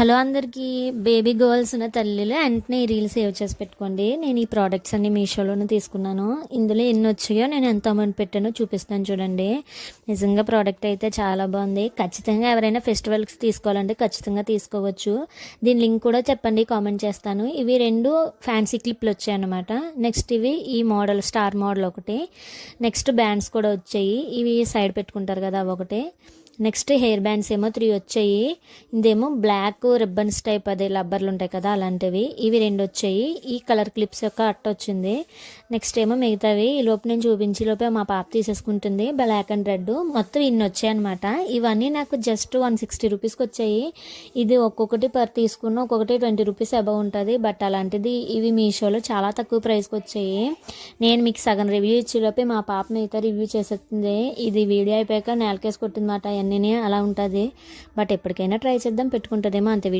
Hello అందరికీ baby girls ఉన్న తల్లిలు వెంటనే ఈ రీల్ సేవ్ చేసి పెట్టుకోండి. నేను ఈ ప్రోడక్ట్స్ అన్ని మీషోలోనే తీసుకున్నాను. ఇందులో ఎన్ని వచ్చాయో నేను ఎంత అమౌంట్ పెట్టానో చూపిస్తాను చూడండి. నిజంగా ప్రోడక్ట్ అయితే చాలా బాగుంది. ఖచ్చితంగా ఎవరైనా ఫెస్టివల్స్ తీసుకోవాలంటే ఖచ్చితంగా తీసుకోవచ్చు. దీని లింక్ కూడా చెప్పండి కామెంట్ చేస్తాను. ఇవి రెండు ఫ్యాన్సీ క్లిప్లు వచ్చాయన్నమాట. నెక్స్ట్ ఇవి ఈ మోడల్ స్టార్ మోడల్ ఒకటి. నెక్స్ట్ బ్యాండ్స్ కూడా వచ్చాయి. ఇవి సైడ్ పెట్టుకుంటారు కదా అవి ఒకటి. నెక్స్ట్ హెయిర్ బ్యాండ్స్ ఏమో త్రీ వచ్చాయి. ఇదేమో బ్లాక్ రిబ్బన్స్ టైప్ అదే లబ్బర్లు ఉంటాయి కదా అలాంటివి. ఇవి రెండు వచ్చాయి. ఈ కలర్ క్లిప్స్ యొక్క అట్ట వచ్చింది. నెక్స్ట్ ఏమో మిగతావి. ఈ లోపు నేను చూపించి లోపే మా పాప తీసేసుకుంటుంది. Black and red. మొత్తం ఇన్ని వచ్చాయి అనమాట ఇవన్నీ నాకు జస్ట్ వన్ సిక్స్టీ రూపీస్కి వచ్చాయి. ఇది ఒక్కొక్కటి పర్ తీసుకున్న ఒక్కొక్కటి ట్వంటీ రూపీస్ అబవ్ ఉంటుంది. బట్ అలాంటిది ఇవి మీషోలో చాలా తక్కువ ప్రైస్కి వచ్చాయి. నేను మీకు సగం రివ్యూ ఇచ్చేలోపే మా పాప మిగతా రివ్యూ చేసేస్తుంది. ఇది వీడియో అయిపోయాక నేలకేసి కొట్టిందన్నమాట. అవన్నీ అలా ఉంటుంది. బట్ ఎప్పటికైనా ట్రై చేద్దాం పెట్టుకుంటుందేమో అంతే.